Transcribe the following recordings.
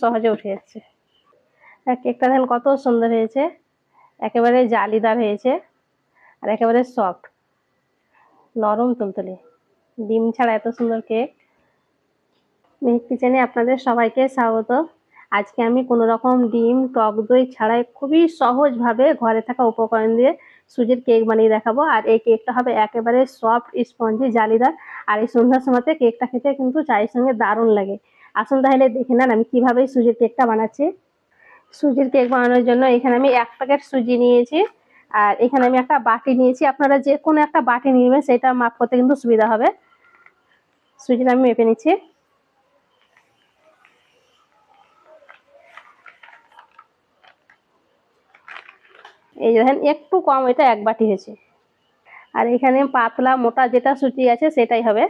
সহজে উঠে যাচ্ছে। কেকটা দেখেন কত সুন্দর হয়েছে। একেবারে জালিদার হয়েছে আর একেবারে সফট নরম তুলতুলে। ডিম ছাড়া এত সুন্দর কেক। মেহেক কিচেনে আপনাদের সবাইকে স্বাগত। আজকে আমি কোনো রকম ডিম, টক দই ছাড়াই খুবই সহজভাবে ঘরে থাকা উপকরণ দিয়ে সুজির কেক বানিয়ে দেখাবো। আর এই কেকটা হবে একেবারে সফট স্পঞ্জি জালিদার। আর এই সন্ধ্যার সময়তে কেকটা খেতে কিন্তু চায়ের সঙ্গে দারুণ লাগে। আসুন তাহলে দেখে নেন আমি কীভাবে সুজির কেকটা বানাচ্ছি। সুজির কেক বানানোর জন্য এখানে আমি এক প্যাকেট সুজি নিয়েছি, আর এখানে আমি একটা বাটি নিয়েছি। আপনারা যে কোনো একটা বাটি নেবেন, সেটা মাপ করতে কিন্তু সুবিধা হবে। সুজিটা আমি মেপে নিচ্ছি। এই দেখেন, একটু কম, এটা এক বাটি হয়েছে। আর এখানে পাতলা মোটা যেটা সুজি আছে, সেটাই হবে।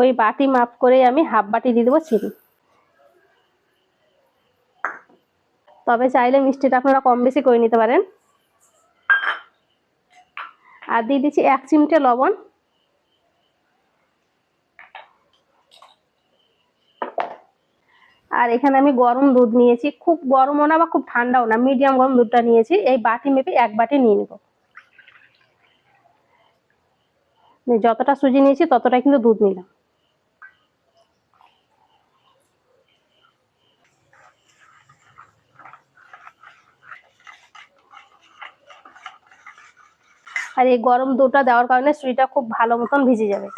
ওই বাটি মাপ করে আমি হাফ বাটি দিয়ে দেবো চিনি। তবে চাইলে মিষ্টিটা আপনারা কম বেশি করে নিতে পারেন। আর দিয়ে দিচ্ছি এক চিমটে লবণ। আর এখানে আমি গরম দুধ নিয়েছি। খুব গরমও না বা খুব ঠান্ডাও না, মিডিয়াম গরম দুধটা নিয়েছি। এই বাটি মেপে এক বাটি নিয়ে নেব। যতটা সুজি নিয়েছি ততটা কিন্তু দুধ নিলাম। এই গরম দুধটা দেওয়ার কারণে সুজিটা খুব ভালো মতন ভিজে যাবে।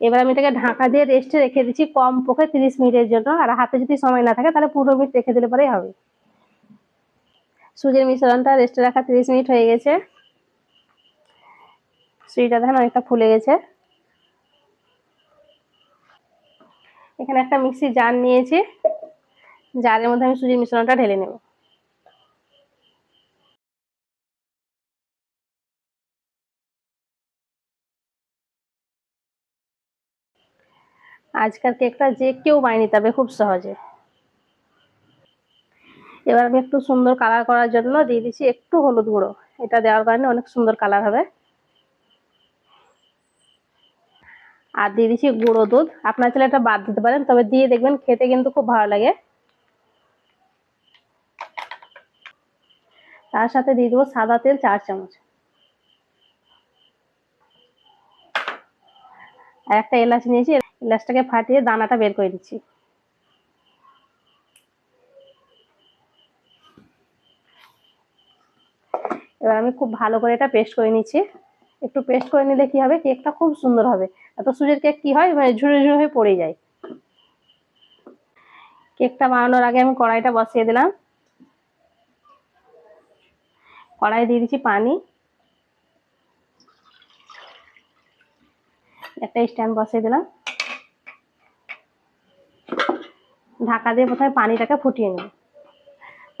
এবার আমি এটাকে ঢাকা দিয়ে রেস্টে রেখে দিচ্ছি কম পক্ষে তিরিশ মিনিটের জন্য। আর হাতে যদি সময় না থাকে, তাহলে পনেরো মিনিট রেখে দিলে পরেই হবে। সুজির মিশ্রণটা রেস্টে রাখা তিরিশ মিনিট হয়ে গেছে। সুজিটা দেখেন অনেকটা ফুলে গেছে। এখানে একটা মিক্সি জার নিয়েছি। জারের মধ্যে আমি সুজির মিশ্রণটা ঢেলে নেব। আজকাল কেকটা যে কেউ বানিয়ে নিতে পারবে খুব সহজে। এবার আমি একটু সুন্দর কালার করার জন্য দিয়ে দিচ্ছি একটু হলুদ গুঁড়ো। এটা দেওয়ার কারণে অনেক সুন্দর কালার হবে। আর দিয়ে দিচ্ছি গুঁড়ো দুধ। আপনার চাইলে এটা বাদ দিতে পারেন, তবে দিয়ে দেখবেন খেতে কিন্তু খুব ভালো লাগে। তার সাথে দিয়ে দেবো সাদা তেল চার চামচ। আর একটা এলাচ নিয়েছি এলাচটাকে ফাটিয়ে দানাটা বের করে দিচ্ছি। এবার আমি খুব ভালো করে এটা পেস্ট করে নিচ্ছি। একটু পেস্ট করে নিলে কি হবে? কেকটা খুব সুন্দর হবে। এত সুজির কেক কি হয়? মানে ঝুড়ে ঝুড়ে হয়ে পড়ে যায়। কেকটা বানানোর আগে আমি কড়াইটা বসিয়ে দিলাম। কড়াই দিয়ে দিচ্ছি পানি। একটা স্ট্যান্ড বসিয়ে দিলাম। ঢাকা দিয়ে প্রথমে পানিটাকে ফুটিয়ে নেব।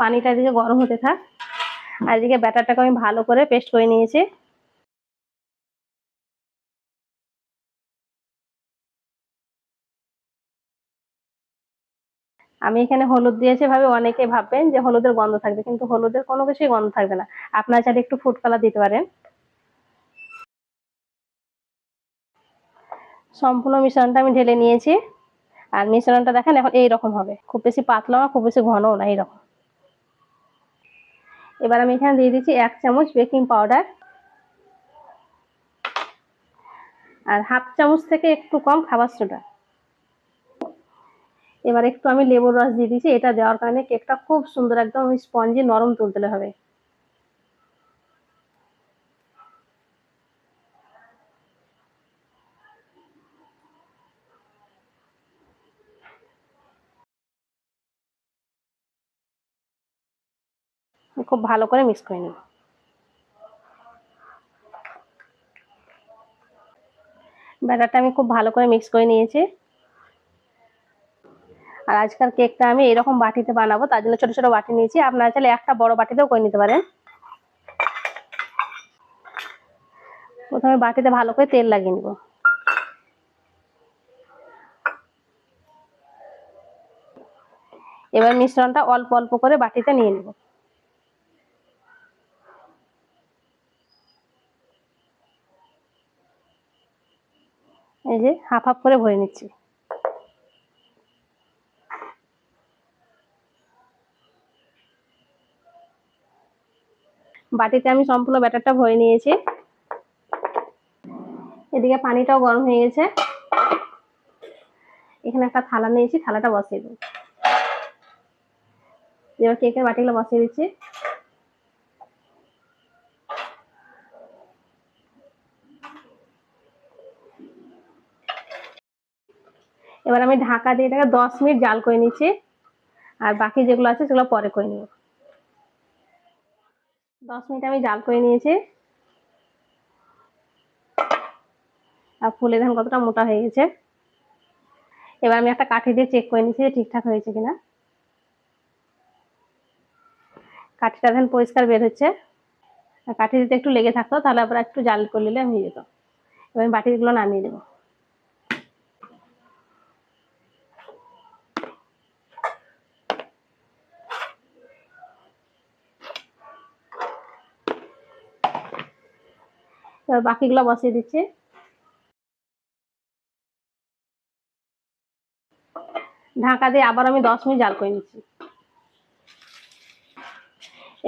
পানিটা এদিকে গরম হতে থাক। আর এদিকে ব্যাটারটাকে আমি ভালো করে পেস্ট করে নিয়েছি। আমি এখানে হলুদ দিয়েছি ভাবে অনেকে ভাববেন যে হলুদের গন্ধ থাকবে, কিন্তু হলুদের কোনো কিছুই গন্ধ থাকবে না। আপনারা চাইলে একটু ফুড কালার দিতে পারেন। সম্পূর্ণ মিশ্রণটা আমি ঢেলে নিয়েছি। আর মিশ্রণটা দেখেন, এখন এইরকম হবে। খুব বেশি পাতলা না, খুব বেশি ঘনও না, এইরকম। এবার আমি এখানে দিয়ে দিচ্ছি এক চামচ বেকিং পাউডার। আর হাফ চামচ থেকে একটু কম খাবার সোডা। এবার একটু আমি লেবুর রস দিয়ে দিচ্ছি, এটা দেওয়ার কারণে কেকটা খুব সুন্দর, একদম স্পঞ্জি নরম তুলতে হবে। খুব ভালো করে মিক্স করে নিব। ব্যাটারটা আমি খুব ভালো করে মিক্স করে নিয়েছি। আর আজকাল কেকটা আমি এরকম বাটিতে বানাবো, তার জন্য ছোট ছোট বাটি নিয়েছি। আপনারা চাইলে একটা বড় বাটিতেও করে নিতে পারেন। প্রথমে বাটিতে ভালো করে তেল লাগিয়ে নিব। এবার মিশ্রণটা অল্প অল্প করে বাটিতে নিয়ে নেব। যে হাফ হাফ করে ভরে নিচ্ছি। বাটিতে আমি সম্পূর্ণ ব্যাটারটা ভরে নিয়েছি। এদিকে পানিটাও গরম হয়ে গেছে। এখানে একটা থালা নিয়েছি, থালাটা বসিয়ে দেবো এবার কেকের বাটিগুলো বসিয়ে দিচ্ছি। এবার আমি ঢাকা দিয়ে এটাকে দশ মিনিট জাল করে নিচ্ছি। আর বাকি যেগুলো আছে সেগুলো পরে করে নেব। দশ মিনিট আমি জাল করে নিয়েছি। আর ফুলে ধান কতটা মোটা হয়ে গেছে। এবার আমি একটা কাঠি দিয়ে চেক করে নিচ্ছি যে ঠিকঠাক হয়েছে কিনা। কাঠিটা ধান পরিষ্কার বের হচ্ছে। কাঠি দিতে একটু লেগে থাকতো, তাহলে আবার একটু জাল করে নিলে হয়ে যেত। এবার বাটিগুলো নামিয়ে দেবো বাকিগুলো বসিয়ে দিচ্ছি। ঢাকা দিয়ে আবার আমি দশ মিনিট জাল করে নিচ্ছি।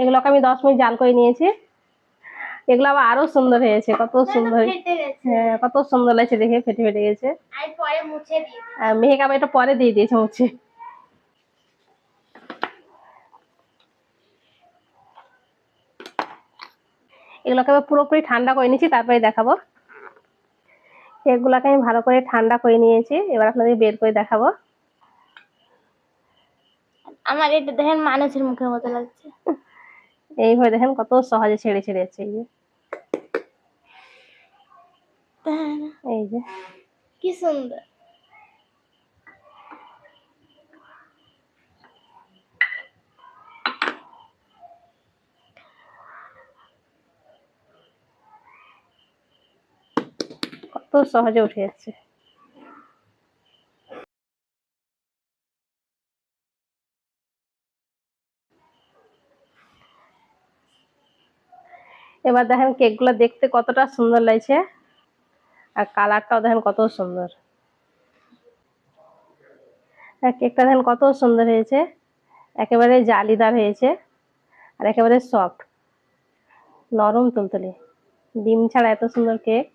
এগুলোকে আমি দশ মিনিট জাল করে নিয়েছি। এগুলো আবার আরও সুন্দর হয়েছে কত সুন্দর হ্যাঁ কত সুন্দর লাগছে দেখে ফেটে ফেটে গেছে। মেহেক আবার এটা পরে দিয়ে দিয়েছে মুছে। এগুলোকে আবার পুরোপুরি ঠান্ডা করে নিয়েছি তারপরে দেখাবো। এগুলোকে আমি ভালো করে ঠান্ডা করে নিয়েছি এবার আপনাদের বের করে দেখাবো। আমার এটা দেখেন মানুষের মুখের মতো লাগছে। এইভাবে দেখেন কত সহজে ছেড়ে ছেড়ে যাচ্ছে এই যে। এই যে। কি সুন্দর। কত সহজে উঠে যাচ্ছে। এবার দেখেন কেকগুলো দেখতে কতটা সুন্দর লাগছে, আর কালারটাও দেখেন কত সুন্দর। কেকটা দেখেন কত সুন্দর হয়েছে, একেবারে জালিদার হয়েছে, আর একেবারে সফট নরম তুলতুলি। ডিম ছাড়া এত সুন্দর কেক।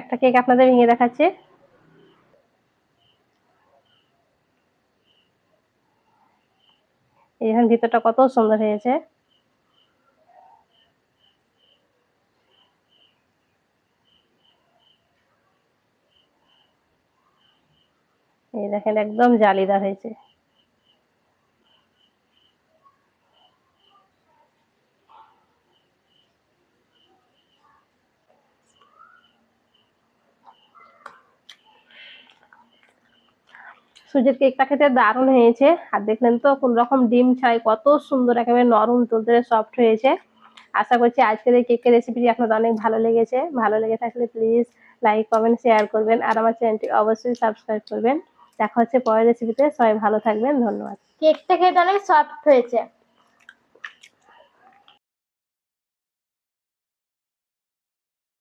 একটা কেক আপনাদের ভেঙে দেখাচ্ছি। এখানে ভিতরটা কত সুন্দর হয়েছে। এই দেখেন একদম জালিদার হয়েছে। সুজির কেকটা খেতে দারুণ হয়েছে। আর দেখলেন তো কোন রকম ডিম ছাড়াই কত সুন্দর একেবারে নরম, তুলতুলে সফট হয়েছে। আশা করছি আজকের এই কেকের রেসিপিটি আপনাদের অনেক ভালো লেগেছে। ভালো লেগে থাকলে প্লিজ লাইক কমেন্ট শেয়ার করবেন। আর আমার চ্যানেলটি অবশ্যই সাবস্ক্রাইব করবেন। দেখা হচ্ছে পরের রেসিপিতে সবাই ভালো থাকবেন। ধন্যবাদ। কেকটা খেতে অনেক সফট হয়েছে।